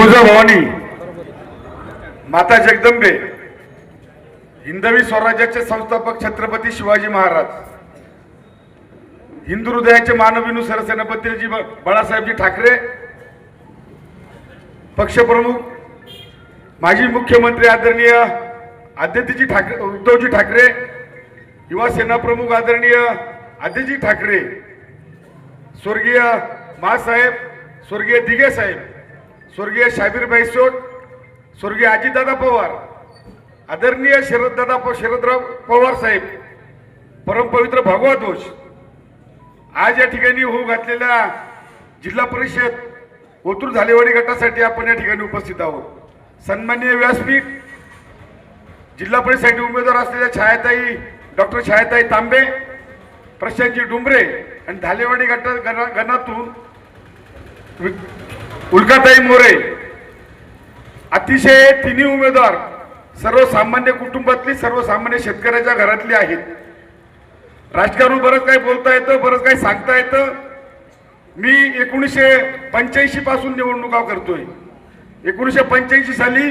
तुळजाभवानी माता जगदंबे हिंदवी स्वराज्याचे संस्थापक छत्रपती शिवाजी महाराज हिंदू हृदयाचे मानविनू सरसेनापतीजी बाळासाहेबजी ठाकरे पक्षप्रमुख माजी मुख्यमंत्री आदरणीय आदित्यजी ठाकरे उद्धवजी ठाकरे युवा सेना प्रमुख आदरणीय आदित्यजी ठाकरे स्वर्गीय मासाहेब स्वर्गीय दिघे साहेब स्वर्गीय शाबीरभाई सोट स्वर्गीय अजितदादा पवार आदरणीय शरददादा प- शरदराव पवार साहेब परमपवित्र भगवा दोष आज या ठिकाणी होऊ घातलेल्या जिल्हा परिषद ओतूर झालेवाडी गटासाठी आपण या ठिकाणी उपस्थित आहोत. सन्मान्य व्यासपीठ जिल्हा परिषदेसाठी उमेदवार असलेल्या छायाताई डॉक्टर छायाताई तांबे प्रशांतजी डुंबरे आणि धालेवाडी गट गणा- गणातून उल्काताई मोरे अतिशय तिन्ही उमेदवार सर्वसामान्य कुटुंबातली सर्वसामान्य शेतकऱ्याच्या घरातली आहेत. राजकारण बरंच काही बोलता येतं बरंच काही सांगता येतं. मी एकोणीसशे पंच्याऐंशी पासून निवडणुका करतोय. एकोणीसशे पंच्याऐंशी साली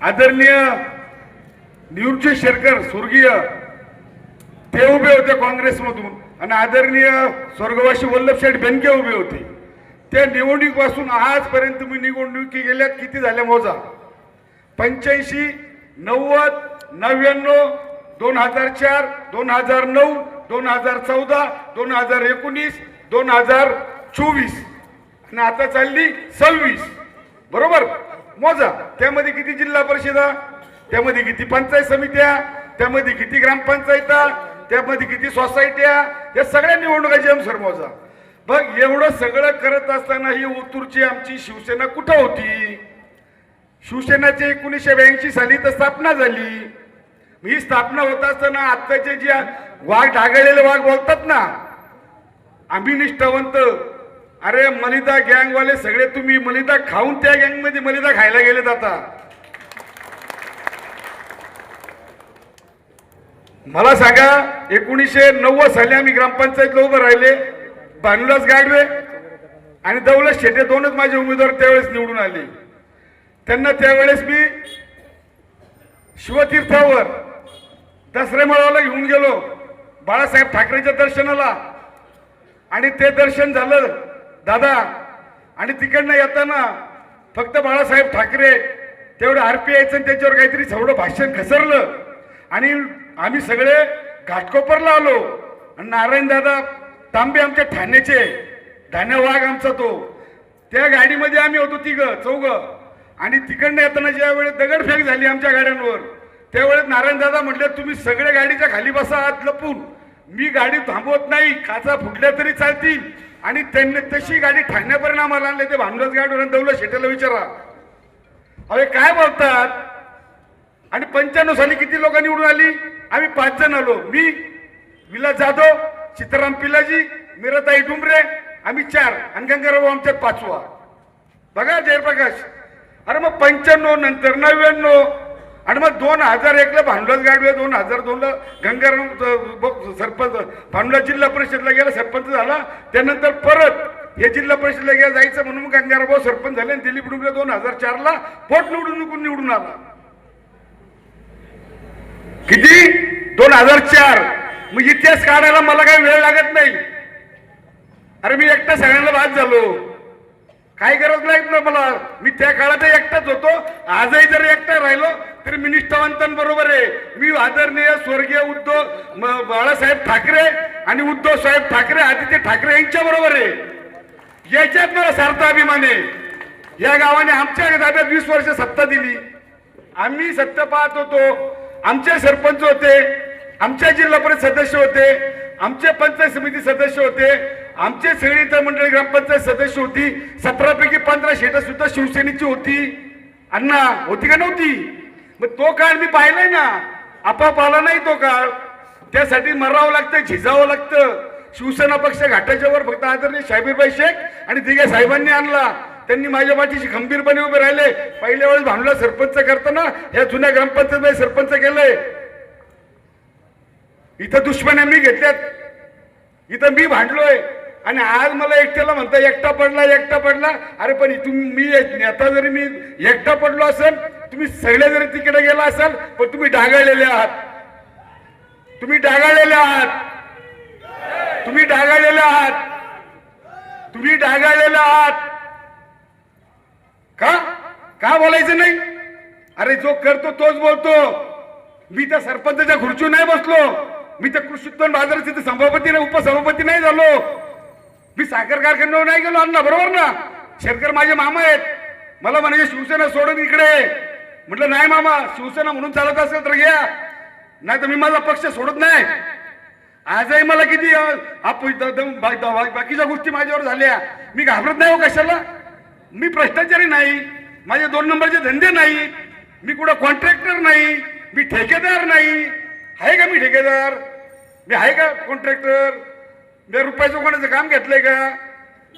आदरणीय निवृत्ती शेरकर स्वर्गीय ते उभे होते काँग्रेसमधून. आणि आदरणीय स्वर्गवासी वल्लभशेठ बेनके उभे होते. त्या निवडणुकीपासून आजपर्यंत मी निवडणुकी गेल्यात किती झाल्या मोजा? पंच्याऐंशी नव्वद नव्याण्णव दोन हजार चार दोन हजार नऊ दोन हजार चौदा दोन हजार एकोणीस दोन हजार चोवीस. आणि आता चालली सव्वीस. बरोबर? मोजा. त्यामध्ये किती जिल्हा परिषदा? त्यामध्ये किती पंचायत समित्या? त्यामध्ये किती ग्रामपंचायता? त्यामध्ये किती सोसायट्या? या सगळ्या निवडणुकाची सर मोजा. बघ एवढं सगळं करत असताना ही ओतूरची आमची शिवसेना कुठं होती? शिवसेनाची एकोणीसशे ब्याऐंशी साली तर स्थापना झाली. ही स्थापना होत असताना आत्ताचे जे वाघ ढागळलेले वाघ बोलतात ना आम्ही निष्ठावंत अरे मलिदा गँगवाले सगळे तुम्ही मलिदा खाऊन त्या गँगमध्ये मलिदा खायला गेलेत आता. मला सांगा एकोणीसशे नव्वद साली आम्ही ग्रामपंचायतला उभं राहिले. भानुदास गाडवे आणि दौलत शेटे दोनच माझे उमेदवार त्यावेळेस निवडून आले. त्यांना त्यावेळेस मी शिवतीर्थावर दसरे मळाला घेऊन गेलो. बाळासाहेब ठाकरेच्या दर्शनाला. आणि ते दर्शन झालं दादा आणि तिकडनं येताना फक्त बाळासाहेब ठाकरे तेवढं आरपीआयचं त्याच्यावर काहीतरी थोडं भाषण घसरलं. आणि आम्ही सगळे घाटकोपरला आलो. आणि नारायण दादा तांबे आमच्या ठाण्याचे ठाण्या वाघ आमचा तो. त्या गाडीमध्ये आम्ही होतो तिघ चौघं. आणि तिकडनं येताना ज्या वेळेस दगडफेक झाली आमच्या गाड्यांवर त्यावेळेस नारायण दादा म्हटले तुम्ही सगळ्या गाडीच्या खाली बसा आत लपून. मी गाडी थांबवत नाही काचा फुटल्या तरी चालतील. आणि त्यांनी तशी गाडी ठाण्यापर्यंत आम्हाला आणले ते भानगज गाडीवर दौलत शेटेला विचारा. अरे काय बोलतात? आणि पंच्याण्णव साली किती लोकांनी निवडून आली? आम्ही पाच जण आलो. मी विलास जाधव सीताराम पिलाजी मीराताई डुंबरे आम्ही चार आणि गंगाराव आमच्यात पाचवा. बघा जयप्रकाश. अरे मग पंच्याण्णव नंतर नव्याण्णव. आणि मग दोन हजार एकला भांडवल गाडवे दोन हजार दोनला गंगाराम सरपंच भांडुला जिल्हा परिषदला गेला सरपंच झाला. त्यानंतर परत हे जिल्हा परिषदला गेला जायचं म्हणून मग सरपंच झाले आणि दिलीप डुंगरे दोन हजार चारला पोट निवडून निघून निवडून आला. किती? दोन हजार चार. मग इतिहास काढायला मला काही वेळ लागत नाही. अरे मी एकटा सगळ्यांना बाद झालो. काय गरज नाही ना मला. मी त्या काळात एकटाच होतो. आजही जर एकटा राहिलो तरी मी निष्ठावंतांबरोबर आहे. मी आदरणीय स्वर्गीय उद्धव बाळासाहेब ठाकरे आणि उद्धव साहेब ठाकरे आदित्य ठाकरे यांच्या बरोबर आहे. याच्यात मला सार्थ अभिमान आहे. या गावाने आमच्या ताब्यात वीस वर्ष सत्ता दिली. आम्ही सत्ता पाहत होतो. आमचे सरपंच होते. आमच्या जिल्हा परिषद सदस्य होते आमचे पंचायत समिती सदस्य होते आमचे सगळी इतर मंडळी ग्रामपंचायत सदस्य होती सतरा पैकी पंधरा शेटा सुद्धा शिवसेनेची होती. अण्णा होती का नव्हती? मग तो काळ मी पाहिलाय ना. आपाप आला नाही तो काळ. त्यासाठी मरावं लागतं झिजावं लागतं. शिवसेना पक्ष घाटाच्या वर फक्त आदरणीय साहेबीबाई शेख आणि दिघे साहेबांनी आणला. त्यांनी माझ्या पाठीशी खंबीरपणे उभे राहिले. पहिल्या वेळेस भांडला सरपंच करताना या जुन्या ग्रामपंचायत सरपंच केलंय. इथं दुश्मन मी घेतल्यात इथं मी भांडलोय. आणि आज मला एकट्याला म्हणता एकटा पडला एकटा पडला. अरे पण इथून मी नेता जरी मी एकटा पडलो असेल तुम्ही सगळे जरी तिकडे गेला असाल पण तुम्ही डागाळलेले आहात. तुम्ही डागाळलेले आहात. तुम्ही डागाळलेले आहात. तुम्ही डागाळलेले आहात. का? का बोलायचं नाही? अरे जो करतो तोच बोलतो. मी त्या सरपंचाच्या खुर्चीवर नाही बसलो. मी त्या कृषी उत्पन्न बाजार तिथे सभापती नाही उपसभापती नाही झालो. मी साखर कारखान्यावर नाही गेलो अण्णा बरोबर ना? शेतकर माझे मामा आहेत. मला म्हणायचे शिवसेना सोडून इकडे. म्हटलं नाही मामा शिवसेना म्हणून चालत असेल तर घ्या. नाही तर मी माझा पक्ष सोडत नाही. आजही मला किती बा- द- बाकीच्या गोष्टी माझ्यावर झाल्या. मी घाबरत नाही हो कशाला? मी भ्रष्टाचारी नाही. माझे दोन नंबरचे धंदे नाही. मी कुठं कॉन्ट्रॅक्टर नाही. मी ठेकेदार नाही. आहे का मी ठेकेदार? मी आहे का कॉन्ट्रॅक्टर मी रुपयाचं कोणाचं काम घेतलंय का?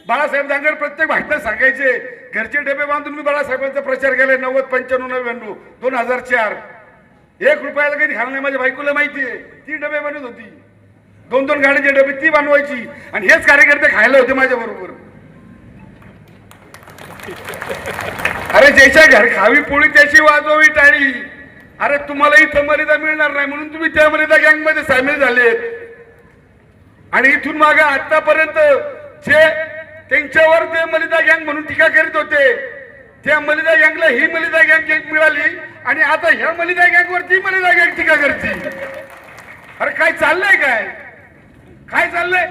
बाळासाहेब दांगर प्रत्येक भाषणात सांगायचे घरचे डबे बांधून मी बाळासाहेबांचा प्रचार केलाय नव्वद पंच्याण्णव नव्याण्णव दोन हजार चार. एक रुपयाला कधी खाल्लं नाही माझ्या बायकोला माहिती आहे. ती डबे बनवत होती. दोन दोन गाडीचे डबे ती बनवायची. आणि हेच कार्यकर्ते खायला होते माझ्या बरोबर. अरे ज्याच्या घर खावी पोळी त्याची वाजवावी टाळी. अरे तुम्हाला इथं मर्यादा मिळणार नाही म्हणून तुम्ही त्या मर्यादा गँगमध्ये सामील झालेत. आणि इथून मागे आतापर्यंत जे त्यांच्यावर ते मलिदा गँग म्हणून टीका करीत होते त्या मलिदा गँगला ही मलिदा गँग मिळाली आणि आता ह्या मलिदा गँगवर ती मलिदा गँग टीका करते अरे काय चाललंय काय? काय चाललंय?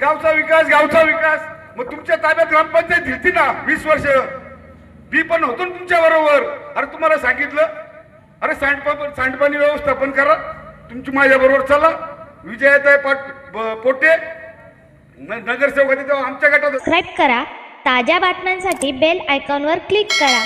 गावचा विकास गावचा विकास. मग तुमच्या ताब्यात ग्रामपंचायत घेतली ना वीस वर्ष? मी पण होतो ना तुमच्या बरोबर. अरे तुम्हाला सांगितलं अरे सांडपा सांडपाणी व्यवस्थापन करा. तुमची माझ्या बरोबर चला. विजयाताई पाट पोटे नगरसेवक आमच्या गटात सबस्क्राईब करा. ताज्या बातम्यांसाठी बेल आयकॉनवर क्लिक करा.